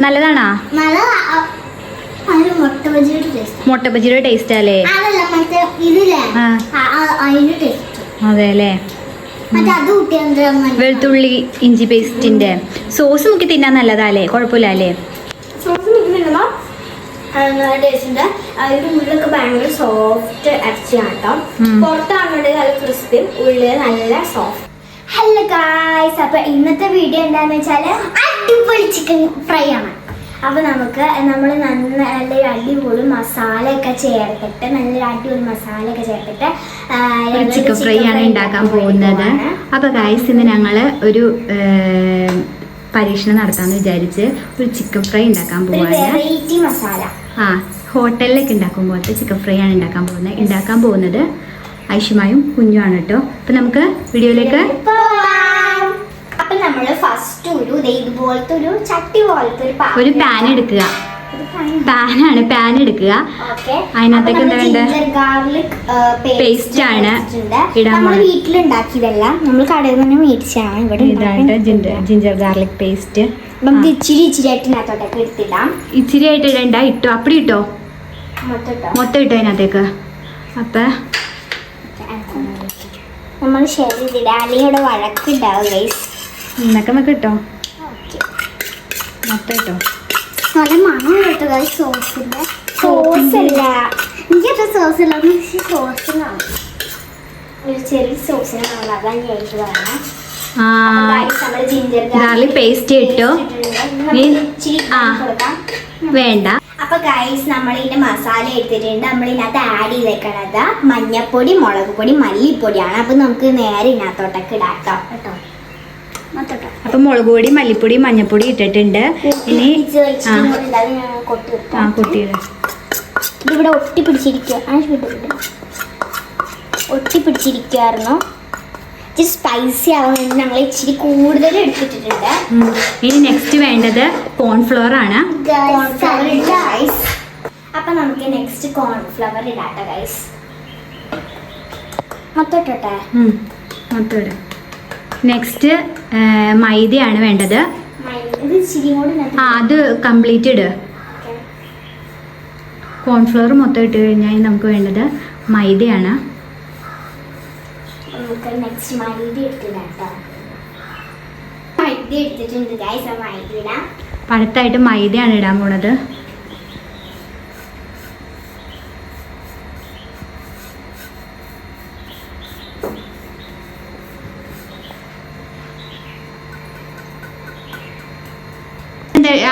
നല്ലതാണാ? നല്ല അ- മുട്ട ബജിയുടെ ടേസ്റ്റ് അല്ലേ അതെ അല്ലേ വെളുത്തുള്ളി ഇഞ്ചി പേസ്റ്റിന്റെ സോസ് മുക്കി തിന്നാൻ നല്ലതാ അല്ലേ കുഴപ്പമില്ല അല്ലേ സോസ് അതിന്റെ ഉള്ളിലൊക്കെ ഭയങ്കര സോഫ്റ്റ് ഇറച്ചിയാണ് കേട്ടോ ഉം. പുറത്താണെങ്കിൽ നല്ല ക്രിസ്പിയും ഉള്ളിൽ നല്ല സോഫ്റ്റ് ഹലോ ഗായ്സ് അപ്പൊ ഇന്നത്തെ വീഡിയോ എന്താന്ന് വെച്ചാൽ അടിപൊളി ചിക്കൻ ഫ്രൈ ആണ്. അപ്പൊ നമുക്ക് നമ്മൾ നല്ല അടിപൊളി മസാല ഒക്കെ ചേർത്തിട്ട് നല്ലൊരു അടിപൊളി മസാല ഒക്കെ ചേർത്തിട്ട് ചിക്കൻ ഫ്രൈ ആണ് ഉണ്ടാക്കാൻ പോകുന്നത്. അപ്പൊ ഗായ്സ് ഇന്ന് ഞങ്ങൾ ഒരു പരീക്ഷണം നടത്താന്ന് വിചാരിച്ച് ഒരു ചിക്കൻ ഫ്രൈ ഉണ്ടാക്കാൻ പോകുന്നത് പോവാണ്. ആ ഹോട്ടലിലേക്ക് ഉണ്ടാക്കും പോലത്തെ ചിക്കൻ ഫ്രൈ ആണ് ഉണ്ടാക്കാൻ പോകുന്നത്. ഉണ്ടാക്കാൻ പോകുന്നത് ഐഷുമായും കുഞ്ഞുമാണ് കേട്ടോ. അപ്പൊ നമുക്ക് വീഡിയോയിലേക്ക്. അപ്പൊ നമ്മൾ ഫസ്റ്റ് ഒരു ഇതുപോലത്തെ ഒരു ചട്ടി പോലത്തെ ഒരു പാൻ എടുക്കുക. പാനാണ് പാൻ എടുക്കുക. അതിനകത്തേക്ക് എന്താ വേണ്ടത്? വേണ്ടേ? പേസ്റ്റ് ആണ്. ഇടാൻ വീട്ടിലുണ്ടാക്കിയതല്ല നമ്മൾ കടയിൽ നിന്ന് മേടിച്ചാണ് ഇവിടെ ഇതായിട്ട് ജിഞ്ചർ ഗാർലിക് പേസ്റ്റ് നമുക്ക് ഇച്ചിരി ഇച്ചിരി ആയിട്ട് എടുത്തിടാം. ഇച്ചിരി ആയിട്ട് ഇടണ്ട. ഇട്ടോ. അപ്പടി ഇട്ടോ. മൊത്തം ഇട്ടോ അതിനകത്തേക്ക്. അപ്പൊ നമ്മൾ ഷെയർ ചെയ്തില്ല അല്ലെങ്കിൽ വഴക്കുണ്ടാവും ഗൈസ് എന്നൊക്കെ നമുക്ക് കിട്ടോ? മൊത്തം കിട്ടോ നല്ല മണം കേട്ടോ ഗൈസ് സോസിന്റെ സോസ് അല്ല എനിക്കത്ര സോസ് ഇല്ല. സോസിനാണ് ഒരു ചെറിയ സോസിനാണ് അതാണ് ഞാൻ ഗാർലിക് പേസ്റ്റ് ഇട്ടോ. വേണ്ട. അപ്പൊ ഗൈസ് നമ്മൾ ഇതിന്റെ മസാല എടുത്തിട്ടുണ്ട്. നമ്മൾ ഇതിനകത്ത് ആഡ് ചെയ്തേക്കണത് മഞ്ഞപ്പൊടി മുളക് പൊടി മല്ലിപ്പൊടിയാണ്. അപ്പൊ നമുക്ക് നേരെ ഇതിനകത്തോട്ടൊക്കെ ഇടാം കേട്ടോ. അപ്പൊ മുളക് പൊടി മല്ലിപ്പൊടി മഞ്ഞപ്പൊടി ഇട്ടിട്ടുണ്ട്. ഇനി ആ. ആ കുട്ടിയുടെ. ഇതിവിടെ ഒട്ടി പിടിച്ചിരിക്കുക ഒട്ടി പിടിച്ചിരിക്കുമായിരുന്നു ഇച്ചിരി സ്പൈസി ആവാൻ വേണ്ടി ഞങ്ങൾ ഇച്ചിരി കൂടുതൽ എടുത്തിട്ടുണ്ട്. ഇനി നെക്സ്റ്റ് വേണ്ടത് കോൺഫ്ലവർ ആണ്. കോൺഫ്ലവർ ഗൈസ് അപ്പൊ നമുക്ക് നെക്സ്റ്റ് കോൺഫ്ലവർ ഇടാട്ടോ ഗൈസ് മൊത്തം ഇട്ടോട്ടെ. മൊത്തം ഇടാം. നെക്സ്റ്റ് മൈദയാണ് വേണ്ടത്. ആ അത് കംപ്ലീറ്റ് ഇട്. കോൺഫ്ലവർ മൊത്തം ഇട്ട് കഴിഞ്ഞാൽ നമുക്ക് വേണ്ടത് മൈദയാണ്. നമുക്ക് നെക്സ്റ്റ് മൈദ എടുത്തില്ല കേട്ടോ. മൈദ എടുത്തിട്ടുണ്ട് ഗൈസ് ആ മൈദ ഇടാം. അപ്പം മൈദയാണ് ഇടാൻ പോണത്.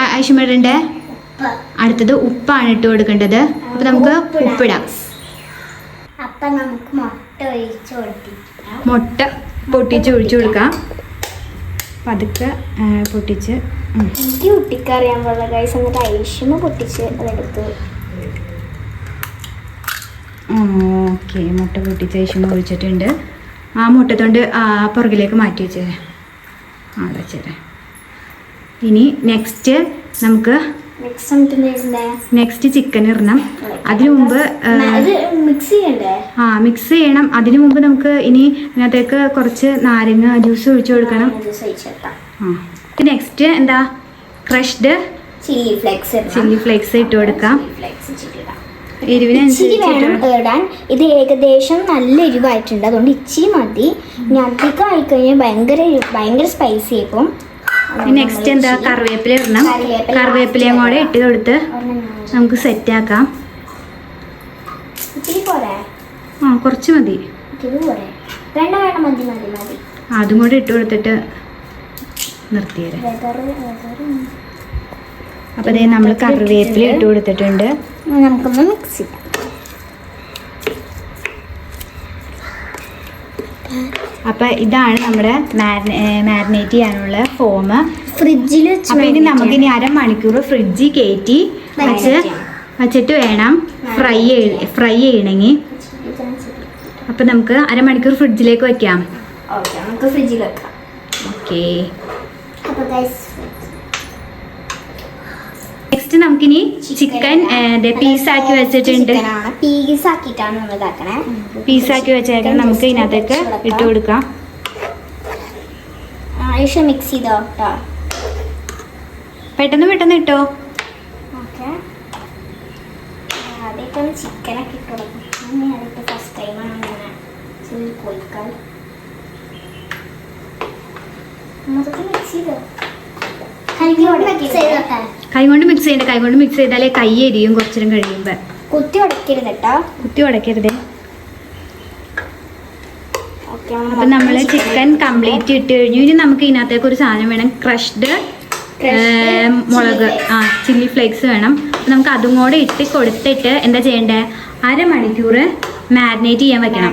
ആവശ്യമിടണ്ടേ അടുത്തത് ഉപ്പാണ് ഇട്ട് കൊടുക്കേണ്ടത്. അപ്പൊ നമുക്ക് ഉപ്പിടാം. അപ്പൊ നമുക്ക് മുട്ട ഒഴിച്ചു കൊടുത്തിട്ടാം മുട്ട പൊട്ടിച്ച് ഒഴിച്ചു കൊടുക്കാം. പതുക്കെ പൊട്ടിച്ച്. എനിക്ക് കുട്ടിക്ക് അറിയാൻ പാടില്ല ഗൈസ് എന്നിട്ട് ഐഷ്മ പൊട്ടിച്ച് അതെടുത്തു. ഓക്കെ. മുട്ട പൊട്ടിച്ച് ഐഷ്യമ ഒഴിച്ചിട്ടുണ്ട്. ആ മുട്ടത്തോണ്ട് ആ പുറകിലേക്ക് മാറ്റി വെച്ചേ. ആ വെച്ചേ ഇനി നെക്സ്റ്റ് നമുക്ക് നെക്സ്റ്റ് നമുക്ക് നെക്സ്റ്റ് ചിക്കൻ ഇടണം. അതിനു മുമ്പ് ആ, മിക്സ് ചെയ്യണം. അതിനു മുമ്പ് നമുക്ക് ഇനി അതിനകത്തേക്ക് കുറച്ച് നാരങ്ങ ജ്യൂസ് ഒഴിച്ചു കൊടുക്കണം. ആ. നെക്സ്റ്റ് എന്താ? Crushed chilli flakes chilli flakes ഇട്ട് കൊടുക്കാം. ഇച്ചിരി വേണം ഇടാൻ. ഇത് ഏകദേശം നല്ല എരിവായിട്ടുണ്ട്. അതുകൊണ്ട് ഇച്ചിരി മതി. ഇനി അധികം ആയിക്കഴിഞ്ഞാൽ ഭയങ്കര ഭയങ്കര സ്പൈസി ആയിപ്പോ നെക്സ്റ്റ് എന്താ? കറിവേപ്പില ഇടണം. കറിവേപ്പില കറിവേപ്പിലയും കൂടെ ഇട്ട് കൊടുത്ത് നമുക്ക് സെറ്റ് ആക്കാം. ആ കുറച്ച് മതി. ഇത് പോരെ? വേണ്ട വേണ്ട മതി മതി മതി. അതും കൂടെ ഇട്ട് കൊടുത്തിട്ട് നിർത്തിയേരെ. അപ്പോൾ അതേ നമ്മൾ കറിവേപ്പില ഇട്ട് കൊടുത്തിട്ടുണ്ട്. നമുക്കൊന്ന് മിക്സ് ചെയ്യാം. അപ്പോൾ ഇതാണ് നമ്മുടെ മാരിനേറ്റ് ചെയ്യാനുള്ള ഫോം ഫ്രിഡ്ജിൽ അപ്പൊ അപ്പോൾ ഇനി നമുക്ക് ഇനി അരമണിക്കൂർ ഫ്രിഡ്ജിൽ കയറ്റി വെച്ച് വെച്ചിട്ട് വേണം. ഫ്രൈ ഫ്രൈ ചെയ്യണമെങ്കിൽ അപ്പം നമുക്ക് അരമണിക്കൂർ ഫ്രിഡ്ജിലേക്ക് വയ്ക്കാം ഓക്കെ നമുക്ക് ഫ്രിഡ്ജിൽ വെക്കാം. ഓക്കെ. നെക്സ്റ്റ് നമുക്കിനി ചിക്കൻ പീസാക്കി വെച്ചിട്ടുണ്ട്. പീസ് ആക്കിയിട്ടാണ് നമ്മൾ ഇതാക്കണേ. പീസാക്കി വെച്ചേക്കാൻ നമുക്ക് ഇതിനകത്തേക്ക് ഇട്ട് കൊടുക്കാം. ആയിഷ മിക്സ് ചെയ്തോ. പെട്ടെന്ന് പെട്ടെന്ന് ഇട്ടോ ഓക്കെ ഒന്ന് ചിക്കനൊക്കെ ഇട്ട് കൊടുക്കും അങ്ങനെ അതിപ്പോൾ ഫസ്റ്റ് ടൈമാണ് അങ്ങനെ ചെറിയ കോഴിക്കാൽ മൊത്തത്തിൽ മിക്സ് ചെയ്തോ? മിക്സ് ചെയ്തോട്ടെ കൈ കൊണ്ട് മിക്സ് ചെയ്യണ്ട കൈകൊണ്ട് മിക്സ് ചെയ്താലേ കൈ എരിയും കുറച്ചും കഴിയുമ്പോ. കുത്തി ഉടക്കരുത് കേട്ടോ കുത്തി ഉടക്കരുതേ. അപ്പൊ നമ്മൾ ചിക്കൻ കംപ്ലീറ്റ് ഇട്ട് കഴിഞ്ഞു. ഇനി നമുക്ക് ഇതിനകത്തേക്ക് ഒരു സാധനം വേണം. ക്രഷ്ഡ് മുളക് ആ ചില്ലി ഫ്ലേക്സ് വേണം. നമുക്ക് അതും കൂടെ ഇട്ട് കൊടുത്തിട്ട് എന്താ ചെയ്യണ്ടേ അരമണിക്കൂർ മാരിനേറ്റ് ചെയ്യാൻ വെക്കണം.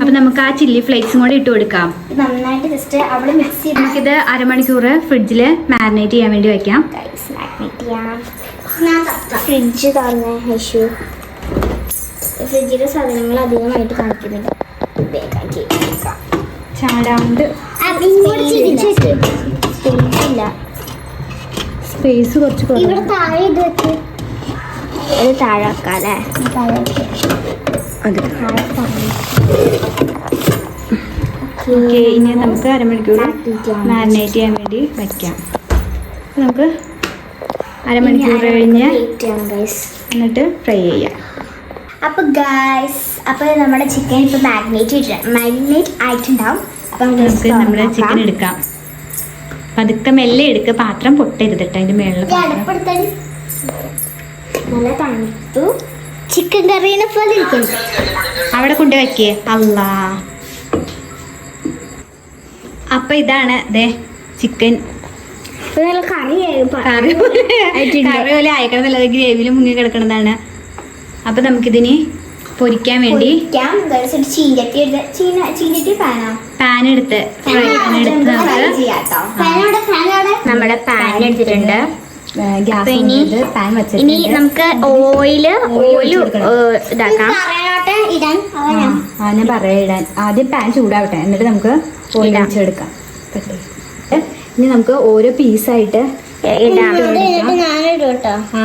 അപ്പൊ നമുക്ക് ആ ചില്ലി ഫ്ലേക്സും കൂടെ ഇട്ട് കൊടുക്കാം. നന്നായിട്ട് ജസ്റ്റ് അവിടെ മിക്സ് ചെയ്ത് നമുക്കിത് അരമണിക്കൂർ ഫ്രിഡ്ജിൽ മാരിനേറ്റ് ചെയ്യാൻ വേണ്ടി വെക്കാം. ഫ്രിഡ്ജ് തുറന്ന് യേശു. ഫ്രിഡ്ജിലെ സാധനങ്ങൾ അധികമായിട്ട് കാണിക്കുന്നില്ല. വേഗം ചാടാണ്ട്. ഇല്ല. സ്പേസ് കുറച്ച് ഇവിടെ താഴെ ഇത് വെച്ച് ഇത് താഴെ വെക്കാം അല്ലേ താഴെ അത് ഓക്കെ ഇനി നമുക്ക് അരമണിക്കൂർ മാരിനേറ്റ് ചെയ്യാൻ വേണ്ടി വയ്ക്കാം നമുക്ക് അരമണിക്കൂർ കഴിഞ്ഞ് എന്നിട്ട് ഫ്രൈ ചെയ്യാം. അപ്പോൾ ഗൈസ് അപ്പോൾ നമ്മുടെ ചിക്കൻ ഇപ്പൊ മാഗ്നേറ്റ് മാഗ്നേറ്റ് ആയിട്ടുണ്ടാവും. അപ്പൊ നമുക്ക് നമ്മുടെ ചിക്കൻ എടുക്കാം. പതുക്കെ മെല്ലെ എടുക്കുക പാത്രം പൊട്ടരുത് കേട്ടോ അതിന്റെ മേളിൽ നല്ല തണുത്തു. ചിക്കൻ കറീനെ പോലെ ഇരിക്കുന്നു. അവിടെ കൊണ്ട് വെക്കേ. അല്ല അപ്പൊ ഇതാണ് ദേ ചിക്കൻ. കറി പോലെ കറി പോലെ അയക്കണതല്ല ഗ്രേവിയിൽ മുങ്ങി കിടക്കണതാണ്. അപ്പൊ നമുക്കിതിന് പൊരിക്കാൻ വേണ്ടി പാൻ എടുത്ത് ഫ്രൈ പാൻ എടുത്ത് നമുക്ക് നമ്മുടെ പാൻ എടുത്തിട്ടുണ്ട്. ഇനി- പാൻ ഇനി നമുക്ക് ഓയിൽ ഓയിൽ ഓയിൽ ഇതാക്കാം. ഞാൻ പറയാം ഇടാൻ. ആദ്യം പാൻ ചൂടാവട്ടെ എന്നിട്ട് നമുക്ക് ഓയിൽ ഇടാം. ഇനി നമുക്ക് ഓരോ പീസായിട്ട് ഇടാം. ആ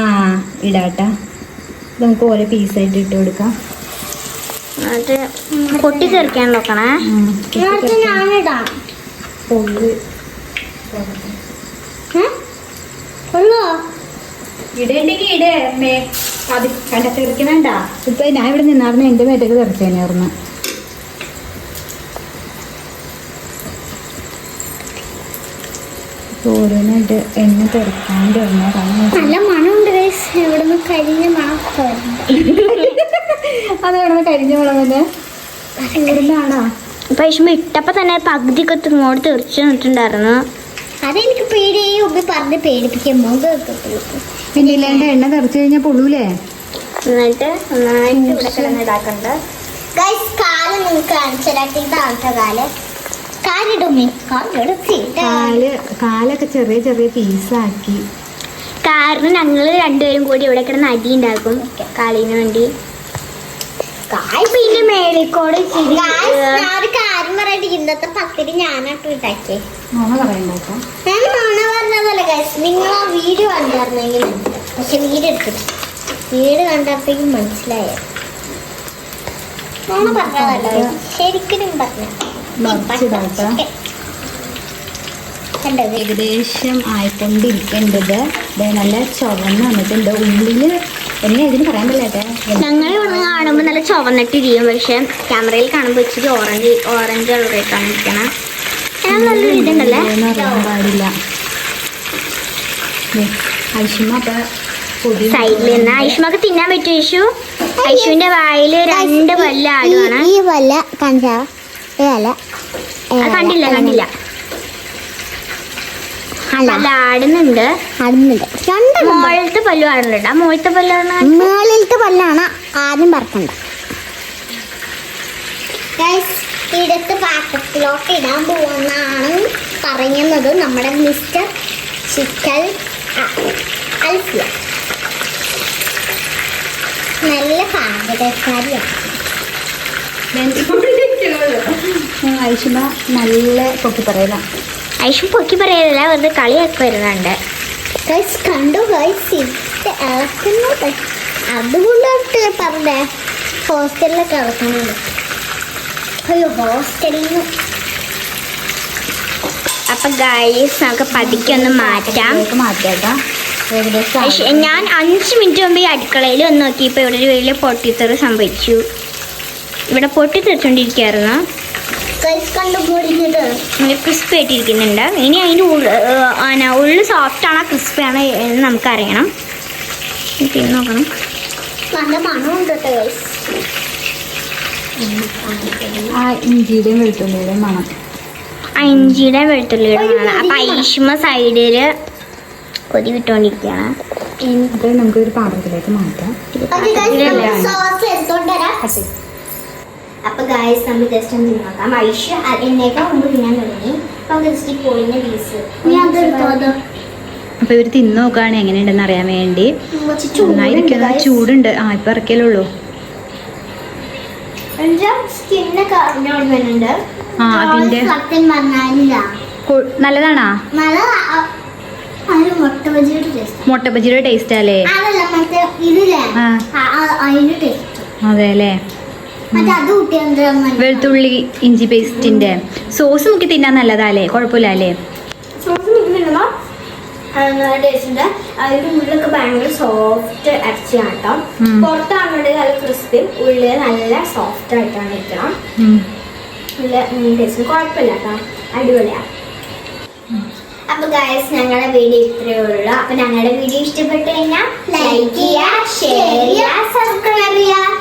ഇടാട്ടാ നമുക്ക് ഓരോ പീസായിട്ട് ഇട്ട് കൊടുക്കാം. എന്നിട്ട് കൊട്ടി ചേർക്കാൻ നോക്കണേ ഇടേ അമ്മേ. അത് കണ്ട തെറിക്കണണ്ട. ഇപ്പൊ ഞാൻ ഇവിടെ നിന്നാർന്ന് എന്റെ മേത്തേക്ക് തെറിച്ചേനായിരുന്നു ഓരോന്നായിട്ട് എണ്ണ തെറിക്കാണ്ട് നല്ല മണമുണ്ട് ഗൈസ് നിന്ന് കരിഞ്ഞ മണം അത് കിടന്ന് കരിഞ്ഞ മുളക് ഇവിടുന്നാണോ അപ്പൊ വിഷമം ഇട്ടപ്പോ തന്നെ പകുതി കത്ത് ഇങ്ങോട്ട് തെറിച്ചു നിന്നിട്ടുണ്ടായിരുന്നു. അതെനിക്ക് പേടി. ഉമ്മി പറഞ്ഞ് പേടിപ്പിക്കാൻ പിന്നെ ഇല്ലാണ്ട് എണ്ണ തെറിച്ചു കഴിഞ്ഞാൽ പൊള്ളൂലേ? എന്നിട്ട് നന്നായിട്ട് ഇവിടെ കിടന്ന് ഇതാക്കണ്ട്. ഗൈസ് കാൽ നിങ്ങൾക്ക് കാണിച്ചിട്ട് ഇതാണ് കാൽ? കാലിടുമ്മി കാലിടുത്തി കാൽ കാലൊക്കെ ചെറിയ ചെറിയ പീസാക്കി കാരണം ഞങ്ങൾ രണ്ടുപേരും കൂടി ഇവിടെ കിടന്ന് അടി ഉണ്ടാക്കും കാലിന് വേണ്ടി. പിന്നെ മേളിക്കോട് ഒരു കാര്യം പറയട്ടെ. ഇന്നത്തെ പത്തിരി ഞാനായിട്ട് ഉണ്ടാക്കിയേ. പറയണ്ടാക്കാം ഞാൻ നുണ പറഞ്ഞതല്ല ഗൈസ് നിങ്ങൾ ആ വീഡിയോ കണ്ടായിരുന്നെങ്കിൽ പക്ഷെ വീഡിയോ എടുത്തിട്ട് വീഡിയോ കണ്ടപ്പോഴേക്കും മനസ്സിലായോ. നുണ പറഞ്ഞതല്ല ശരിക്കും പറഞ്ഞു. ഏകദേശം ആയിക്കൊണ്ടിരിക്കേണ്ടത് ദേ നല്ല ചുവന്ന് വന്നിട്ടുണ്ട്. ഉള്ളിൽ എന്നെ ഇതിന് പറയാൻ പറ്റില്ലേ ഞങ്ങൾ ഇവിടെ കാണുമ്പോൾ നല്ല ചുവന്നിട്ടിരിക്കും പക്ഷെ ക്യാമറയിൽ കാണുമ്പോൾ ഇച്ചിരി ഓറഞ്ച് ഓറഞ്ച് കളറായിട്ടാണ് ഇരിക്കണം നല്ല ഇതുണ്ടല്ലേ പാടില്ല. സൈഡിൽ നിന്ന് ഐഷുമൊക്കെ തിന്നാൻ പറ്റും ഐഷു ഐഷുവിന്റെ വായിൽ രണ്ട് വല്ല ആടുവാണ്. ഈ കണ്ടില്ല കണ്ടില്ല. ആടുന്നുണ്ട്. രണ്ടെണ്ണം മുകളിലത്തെ പല്ലു ആടുന്നുണ്ട്. ആ മുകളിലത്തെ പല്ലാണ് മേളിലത്തെ പല്ലാണ്. ആദ്യം പറക്കണ്ട. ഇടത്ത് പാത്രത്തിലോട്ട് ഇടാൻ പോകുന്നതാണ് പറയുന്നത് നമ്മുടെ മിസ്റ്റർ ചിക്കൽ അൽഫിയ. നല്ല പാചകക്കാരിയാണ്. ഐഷുമ്മ നല്ല പൊക്കി പറയല ഐഷു പൊക്കി പറയാനല്ല വെറുതെ കളിയാക്കി വരുന്നുണ്ട്. ഗൈസ് കണ്ടു ഗൈസ് ഇത് ഇളക്കുന്നത് അതുകൊണ്ടാണ് പറഞ്ഞേ ഹോസ്റ്റലിലൊക്കെ ഇറക്കുന്നുണ്ട് അയ്യോ ഹോസ്റ്റലിൽ നിന്ന്. അപ്പൊ ഗൈസ് നമുക്ക് പതിക്കൊന്ന് ഒന്ന് മാറ്റാം. മാറ്റാം ഞാൻ അഞ്ച് മിനിറ്റ് മുമ്പ് ഈ അടുക്കളയിൽ ഒന്ന് നോക്കിയപ്പോൾ ഇവിടെ ഒരു വലിയ പൊട്ടിത്തെറി സംഭവിച്ചു. ഇവിടെ പൊട്ടിത്തെറിച്ചോണ്ടിരിക്കുകയായിരുന്നു ഗൈസ് കണ്ടു പൊടിഞ്ഞത് നല്ല ക്രിസ്പി ആയിട്ടിരിക്കുന്നുണ്ട്. ഇനി അതിന്റെ ഉള്ളിൽ ഉള്ളിൽ സോഫ്റ്റ് ആണോ ക്രിസ്പി ആണോ എന്ന് നമുക്കറിയണം. പിന്നെ നോക്കണം. നല്ല മണമുണ്ട് കേട്ടോ ഗൈസ് ആ ഇഞ്ചിയുടെയും വെളുത്തുള്ളിയുടെയും മണം. ആ ഇഞ്ചിയുടെ വെളുത്തുള്ളിയുടെ മണം. അപ്പം ഐഷ്മ സൈഡിൽ കൊതി വിട്ടുകൊണ്ടിരിക്കുകയാണ്. ഇത് നമുക്ക് ഒരു പാത്രത്തിലേക്ക് മാറ്റാം. അപ്പൊ ഗായസ് നമ്മൾ ജസ്റ്റ് ഒന്ന് നോക്കാം. ഐഷ എന്നേക്കാൾ മുമ്പ് തിന്നാൻ തുടങ്ങി. അപ്പൊ ജസ്റ്റ് പോയിന്റെ പീസ് ഞാൻ അതെടുത്തോ അത് അപ്പൊ ഇവർ തിന്നു നോക്കുകയാണ് എങ്ങനെയുണ്ടെന്ന് അറിയാൻ വേണ്ടി. ചൂടുണ്ട് ആ ഇപ്പൊ ഇറക്കിയല്ലുള്ളൂ ആ കൊ- നല്ലതാണാ? നല്ല അ- ഒരു മുട്ട ബജിയുടെ ടേസ്റ്റ് അല്ലേ? അതെ അല്ലേ? വെളുത്തുള്ളി ഇഞ്ചി പേസ്റ്റിന്റെ. സോസ് മുക്കി തിന്നാൻ നല്ലതാല്ലേ? കുഴപ്പമില്ല അല്ലേ? സോസ് മിക്കുന്നുണ്ടോ നല്ല ടേസ്റ്റ് ഉണ്ട്. അതിന്റെ ഉള്ളിലൊക്കെ ഭയങ്കര സോഫ്റ്റ് അരച്ചാണ് കേട്ടോ. പുറത്താണെങ്കിൽ നല്ല ക്രിസ്പിയും ഉള്ളിൽ നല്ല സോഫ്റ്റ് ആയിട്ടാണ് ഇരിക്കണം. ഉം. നല്ല ടേസ്റ്റ് കുഴപ്പമില്ല കേട്ടോ. അടിപൊളിയാണ് അപ്പൊ ഗായസ് ഞങ്ങളുടെ വീഡിയോ ഇത്രയേ ഉള്ളൂ. അപ്പൊ ഞങ്ങളുടെ വീഡിയോ ഇഷ്ടപ്പെട്ടു കഴിഞ്ഞാൽ ലൈക്ക് ചെയ്യുക ഷെയർ ചെയ്യുക സബ്സ്ക്രൈബ് ചെയ്യുക.